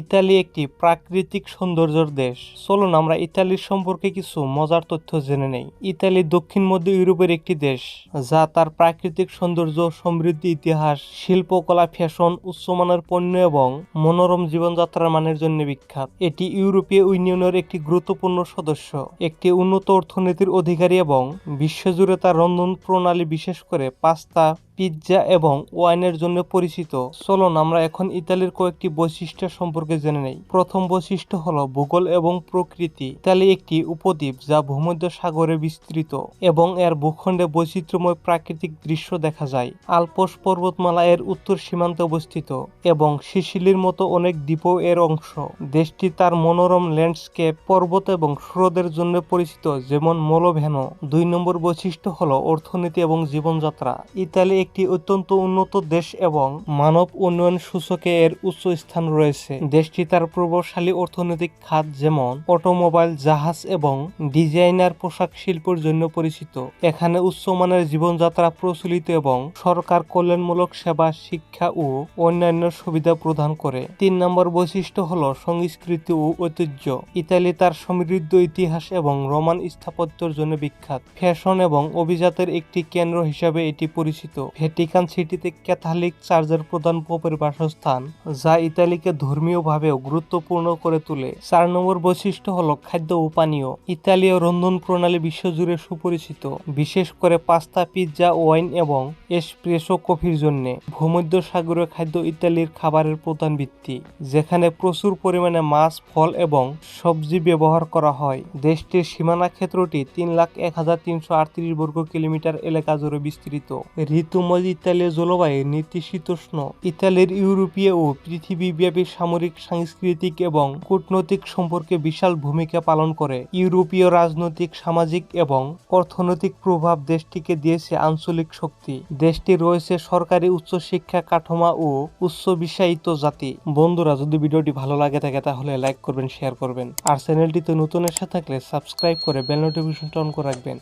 Italy একটি প্রাকৃতিক সৌন্দর্যের দেশ। চলুন, আমরা ইতালির সম্পর্কে কিছু মজার তথ্য জেনে নেই। ইতালি দক্ষিণ মধ্য ইউরোপের একটি দেশ, যা তার প্রাকৃতিক সৌন্দর্য, সমৃদ্ধি, ইতিহাস, শিল্পকলা, ফ্যাশন, উচ্চমানের পণ্য এবং মনোরম জীবনযাত্রার মানের জন্য বিখ্যাত। এটি ইউরোপীয় ইউনিয়নের একটি গুরুত্বপূর্ণ সদস্য, একটি উন্নত অর্থনীতির অধিকারী এবং বিশ্বজুড়ে তার রন্ধন প্রণালী বিশেষ করে পাস্তা, পিৎজা এবং ওয়াইনের জন্য পরিচিত। চলুন, আমরা এখন ইতালির কয়েকটি বৈশিষ্ট্য সম্পর্কে জেনে নেই। প্রথম বৈশিষ্ট্য হল ভূগোল এবং প্রকৃতি। ইতালি একটি উপদ্বীপ যা ভূমধ্য সাগরে বিস্তৃত এবং এর ভূখণ্ডে বৈচিত্র্যময় প্রাকৃতিক দৃশ্য দেখা যায়। আলপস পর্বতমালা এর উত্তর সীমান্তে অবস্থিত এবং সিসিলির মতো অনেক দ্বীপও এর অংশ। দেশটি তার মনোরম ল্যান্ডস্কেপ, পর্বত এবং হ্রদের জন্য পরিচিত, যেমন মোলোভেনো। দুই নম্বর বৈশিষ্ট্য হল অর্থনীতি এবং জীবনযাত্রা। ইতালি একটি অত্যন্ত উন্নত দেশ এবং মানব উন্নয়ন সূচকে এর উচ্চ স্থান রয়েছে। দেশটি তার প্রভাবশালী অর্থনৈতিক খাত যেমন অটোমোবাইল, জাহাজ এবং ডিজাইনার পোশাক শিল্পের জন্য পরিচিত। এখানে উচ্চমানের জীবনযাত্রা প্রচলিত এবং সরকার কল্যাণমূলক সেবা, শিক্ষা ও অন্যান্য সুবিধা প্রদান করে। তিন নম্বর বৈশিষ্ট্য হল সংস্কৃতি ও ঐতিহ্য। ইতালি তার সমৃদ্ধ ইতিহাস এবং রোমান স্থাপত্যের জন্য বিখ্যাত। ফ্যাশন এবং অভিজাতের একটি কেন্দ্র হিসাবে এটি পরিচিত। ভ্যাটিকান সিটিতে ক্যাথলিক চার্চের প্রধান পোপের বাসস্থান, যা ইতালিকে ধর্মীয়ভাবেও গুরুত্বপূর্ণ করে তোলে। চার নম্বর বৈশিষ্ট্য হলো খাদ্য ও পানীয়। ইতালীয় রন্ধন প্রণালী বিশ্বজুড়ে সুপরিচিত, বিশেষ করে পাস্তা, পিৎজা, ওয়াইন এবং এসপ্রেসো কফির জন্য। ভূমধ্য সাগরীয় খাদ্য ইতালির খাবারের প্রধান ভিত্তি, যেখানে প্রচুর পরিমাণে মাছ, ফল এবং সবজি ব্যবহার করা হয়। দেশটির সীমানা ক্ষেত্রটি তিন লাখ এক হাজার তিনশো আটত্রিশ বর্গ কিলোমিটার এলাকা জুড়ে বিস্তৃত। ঋতুময় ইতালীয় জলবায়ু নীতিশীতোষ্ণ। ইতালির ইউরোপীয় ও পৃথিবীব্যাপী সামরিক সাংস্কৃতিক এবং কূটনৈতিক সম্পর্কে বিশাল ভূমিকা পালন করে। ইউরোপীয় রাজনৈতিক, সামাজিক এবং অর্থনৈতিক প্রভাব দেশটিকে দিয়েছে আঞ্চলিক শক্তি। দেশটি রয়েছে সরকারি উচ্চশিক্ষা কাঠামো ও উচ্চ বিশ্বায়িত জাতি। বন্ধুরা, যদি ভিডিওটি ভালো লাগে থাকে, তাহলে লাইক করবেন, শেয়ার করবেন। আর চ্যানেলটিতে নতুন এসে থাকলে সাবস্ক্রাইব করে বেল নোটিফিকেশনটা অন করে রাখবেন।